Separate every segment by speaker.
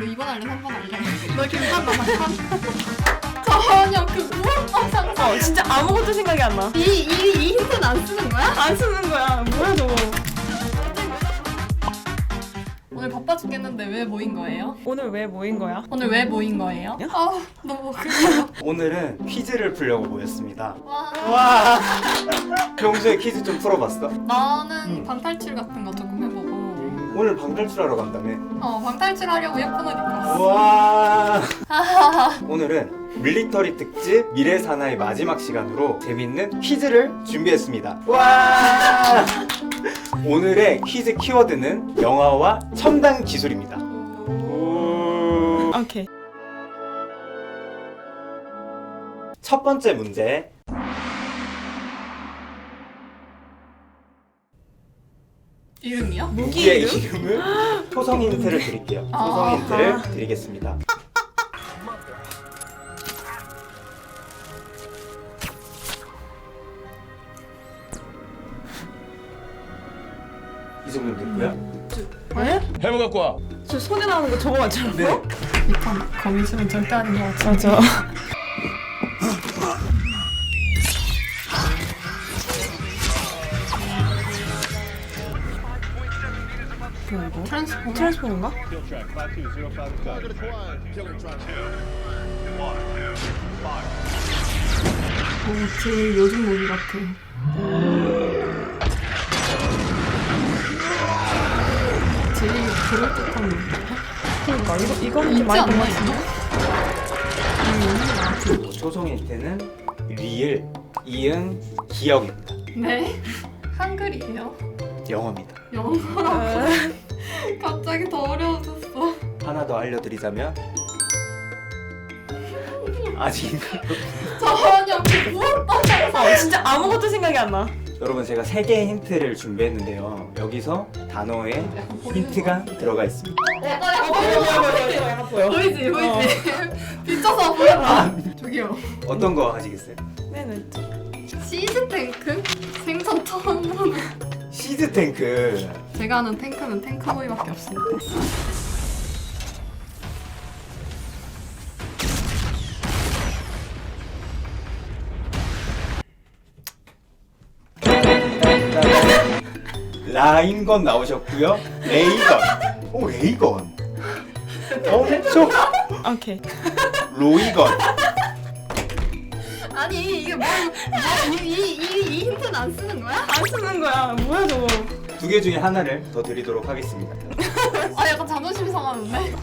Speaker 1: 너 2번 할래? 3번 할래? 너 김밥 남았어? 전혀 그 무엇도 상상
Speaker 2: 어 진짜 아무것도 생각이 안 나.
Speaker 1: 이, 이, 이 힌트는 안 쓰는 거야?
Speaker 2: 안 쓰는 거야. 뭐야 저거.
Speaker 1: 오늘 바빠 죽겠는데 왜 모인 거예요?
Speaker 2: 오늘 왜 모인 거야?
Speaker 1: 오늘 왜 모인 거예요? 아 너무 그래요
Speaker 3: 오늘은 퀴즈를 풀려고 모였습니다.
Speaker 1: 와
Speaker 3: 와. 평소에 퀴즈 좀 풀어봤어?
Speaker 1: 나는
Speaker 3: 음.
Speaker 1: 방탈출 같은 거 해보고
Speaker 3: 오늘 방탈출하러 간다며?
Speaker 1: 어 방탈출 하려고 예쁜 옷 입고 왔어
Speaker 3: 와. 오늘은 밀리터리 특집 미래 사나이 마지막 시간으로 재밌는 퀴즈를 준비했습니다. 와. 오늘의 퀴즈 키워드는 영화와 첨단 기술입니다. 오.
Speaker 2: 오케이.
Speaker 3: 첫 번째 문제.
Speaker 1: 이름이요?
Speaker 3: 무기의 이름을 초성 힌트를 드릴게요. 초성
Speaker 1: 아.
Speaker 3: 힌트를 드리겠습니다. 이 정도면 됐고요.
Speaker 2: 왜?
Speaker 4: 해머 갖고 와.
Speaker 2: 저 손에 나오는 거 저거 맞잖아.
Speaker 3: 네.
Speaker 1: 이판 거미줄은 절대 아닌 것 같아
Speaker 2: 맞아. 뭐야 이거?
Speaker 1: 트랜스포머
Speaker 2: 트랜스포인가?
Speaker 1: 오, 제일 요즘 무기 같아 제일 그럴듯한 무기
Speaker 2: 그러니까 이거 이거는
Speaker 1: 있지
Speaker 2: 좀 많이? 같은데.
Speaker 1: 음, 있는 것 같아
Speaker 3: 뭐 초성 힌트는 리을, 이응, 기억입니다.
Speaker 1: 네? 한글이에요?
Speaker 3: 영어입니다.
Speaker 1: 영어라고 갑자기 더 어려워졌어
Speaker 3: 하나 더 알려드리자면 아직
Speaker 1: 전혀 그 무엇도
Speaker 2: 어 진짜 아무것도 생각이 안 나.
Speaker 3: 여러분 제가 세 개의 힌트를 준비했는데요. 여기서 단어에 힌트가 들어가 있습니다.
Speaker 1: 약간 약간
Speaker 2: 보여.
Speaker 1: 보이지 보이지 비춰서 보였다 저기요
Speaker 3: 어떤 거 하시겠어요?
Speaker 2: 네네.
Speaker 1: 시즈 탱크? 생선 처음 보는
Speaker 3: 시드 탱크.
Speaker 1: 제가 아는 탱크는 탱크보이밖에 없습니다
Speaker 3: 라인건 나오셨고요. 레이건. 오 레이건. 엄청
Speaker 2: 오케이.
Speaker 3: 로이건.
Speaker 1: 아니 이게 뭐, 뭐 이, 이, 이, 이 힌트는 안 쓰는 거야?
Speaker 2: 안 쓰는 거야. 뭐야 저거.
Speaker 3: 두 개 중에 하나를 더 드리도록 하겠습니다.
Speaker 1: 아 약간 자존심 상하는데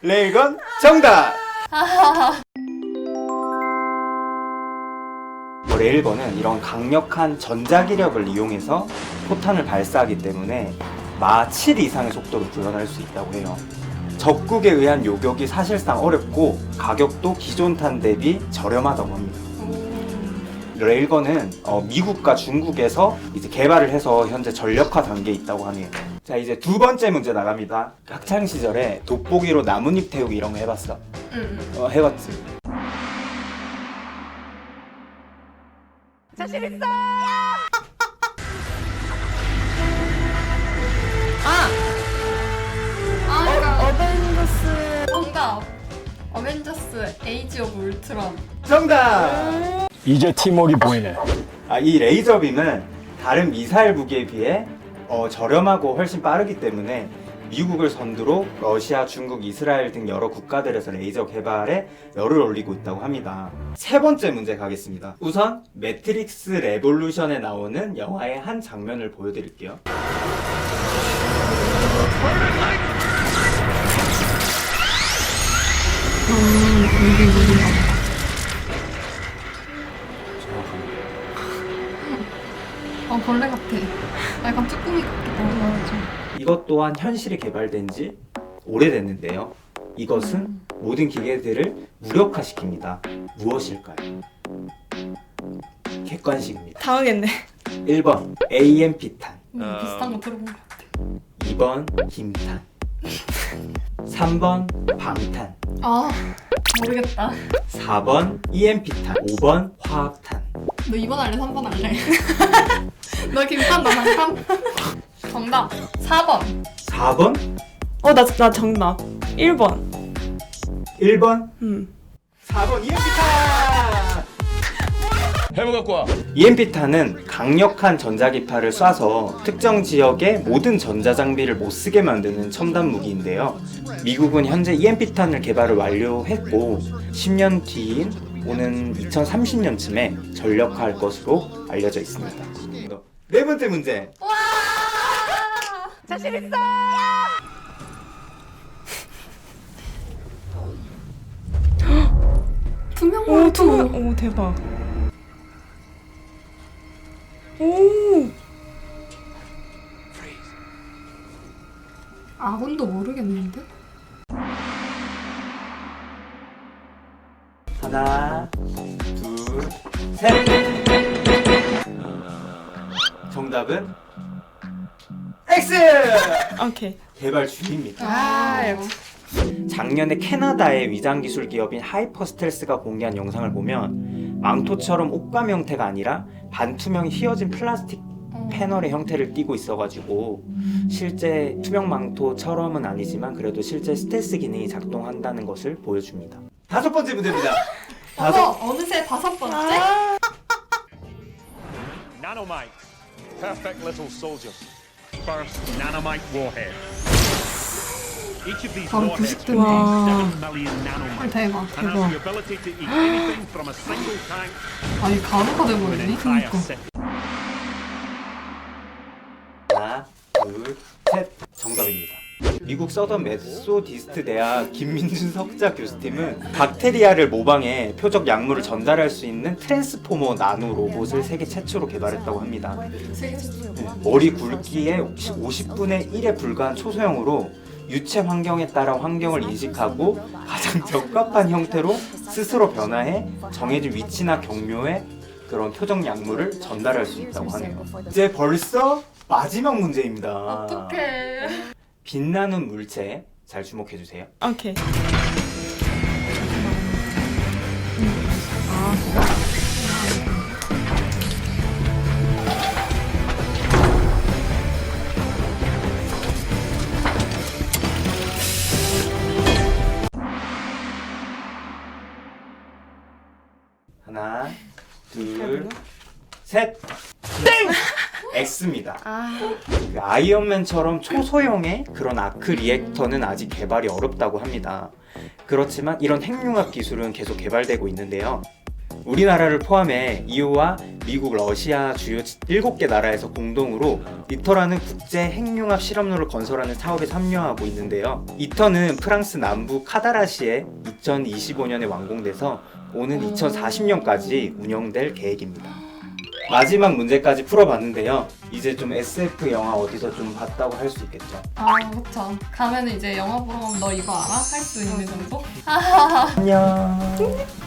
Speaker 3: 레이건 정답. 뭐 레일건은 이런 강력한 전자기력을 이용해서 포탄을 발사하기 때문에 마 7 이상의 속도로 구현할 수 있다고 해요. 적국에 의한 요격이 사실상 어렵고 가격도 기존 탄 대비 저렴하다고 합니다. 레일건은 어, 미국과 중국에서 이제 개발을 해서 현재 전력화 단계에 있다고 하네요. 자 이제 두 번째 문제 나갑니다. 학창 시절에 돋보기로 나뭇잎 태우기 이런 거 해봤어?
Speaker 1: 응.
Speaker 3: 어 해봤지.
Speaker 2: 아 어벤져스
Speaker 1: 에이지 오브 울트론
Speaker 3: 정답.
Speaker 4: 이제 팀워크 보이네.
Speaker 3: 아, 이 레이저 빔은 다른 미사일 무기에 비해 어, 저렴하고 훨씬 빠르기 때문에 미국을 선두로 러시아, 중국, 이스라엘 등 여러 국가들에서 레이저 개발에 열을 올리고 있다고 합니다. 세 번째 문제 가겠습니다. 우선 매트릭스 레볼루션에 나오는 영화의 한 장면을 보여드릴게요.
Speaker 1: 어 벌레 같아 약간 쭈꾸미 같기도 하고
Speaker 3: 이것 또한 현실에 개발된 지 오래됐는데요. 이것은 모든 기계들을 무력화시킵니다. 무엇일까요? 객관식입니다.
Speaker 2: 당황했네.
Speaker 3: 1번 AMP탄,
Speaker 1: 음, 비슷한 거 들어본 것 같아
Speaker 3: 2번 김탄, 3번 방탄,
Speaker 1: 아 모르겠다
Speaker 3: 4번 EMP탄, 5번 화학탄.
Speaker 1: 너 2번 할래? 3번 할래? 너 김판 너 강판? 정답 4번
Speaker 3: 4번?
Speaker 2: 어, 나, 나 정답. 1번.
Speaker 3: 1번?
Speaker 2: 음.
Speaker 3: 4번 EMP탄!
Speaker 4: 해머 갖고 와.
Speaker 3: EMP탄은 강력한 전자기파를 쏴서 특정 지역의 모든 전자장비를 못 쓰게 만드는 첨단 무기인데요. 미국은 현재 EMP탄을 개발을 완료했고 10년 뒤인 오는 2030년쯤에 전력화할 것으로 알려져 있습니다. 네 번째 문제.
Speaker 1: 와 자신 있어 투명
Speaker 2: 오,
Speaker 1: 몰두
Speaker 2: 투명. 오, 대박. 오.
Speaker 1: 아군도 모르겠는데?
Speaker 3: 하나, 둘, 셋. 정답은 X!
Speaker 2: 오케이.
Speaker 3: 개발 중입니다.
Speaker 2: 아, 역시.
Speaker 3: 작년에 캐나다의 위장 기술 기업인 하이퍼 스텔스가 공개한 영상을 보면 망토처럼 옷감 형태가 아니라 반투명이 휘어진 플라스틱
Speaker 1: 어.
Speaker 3: 패널의 형태를 띠고 있어가지고 실제 투명 망토처럼은 아니지만 그래도 실제 스텔스 기능이 작동한다는 것을 보여줍니다. 다섯 번째 문제입니다. 다섯
Speaker 1: 어머 어느새 다섯 번째?
Speaker 2: 아,
Speaker 4: Nanomite. Perfect little soldiers. First nanomite warhead.
Speaker 1: 바로
Speaker 4: warheads
Speaker 1: 90
Speaker 4: contains
Speaker 2: 와.
Speaker 4: 7 million
Speaker 1: 헐
Speaker 4: nanomites
Speaker 1: 대박
Speaker 4: tank
Speaker 1: 아니 가루가 돼버리네 그니까.
Speaker 3: 하나, 둘, 셋. 정답입니다. 미국 서던 메소디스트 대학 김민준 석자 교수팀은 박테리아를 모방해 표적 약물을 전달할 수 있는 트랜스포머 나노 로봇을 세계 최초로 개발했다고 합니다. 네, 머리 굵기의 50분의 1에 불과한 초소형으로 유체 환경에 따라 환경을 인식하고 가장 적합한 형태로 스스로 변화해 정해진 위치나 경로에 그런 표적 약물을 전달할 수 있다고 하네요. 이제 벌써 마지막 문제입니다.
Speaker 1: 어떡해
Speaker 3: 빛나는 물체 잘 주목해 주세요.
Speaker 2: 오케이.
Speaker 3: 셋. 땡! X입니다.
Speaker 2: 아.
Speaker 3: 그 아이언맨처럼 초소형의 그런 아크 리액터는 아직 개발이 어렵다고 합니다. 그렇지만 이런 핵융합 기술은 계속 개발되고 있는데요. 우리나라를 포함해 EU와 미국, 러시아 주요 7개 나라에서 공동으로 이터라는 국제 핵융합 실험로를 건설하는 사업에 참여하고 있는데요. 이터는 프랑스 남부 카다라시에 2025년에 완공돼서 오는 2040년까지 운영될 계획입니다. 마지막 문제까지 풀어봤는데요. 이제 좀 SF 영화 어디서 좀 봤다고 할 수 있겠죠.
Speaker 1: 아 그쵸 가면 이제 영화 보러 가면 너 이거 알아? 할 수 있는 정도?
Speaker 3: 안녕.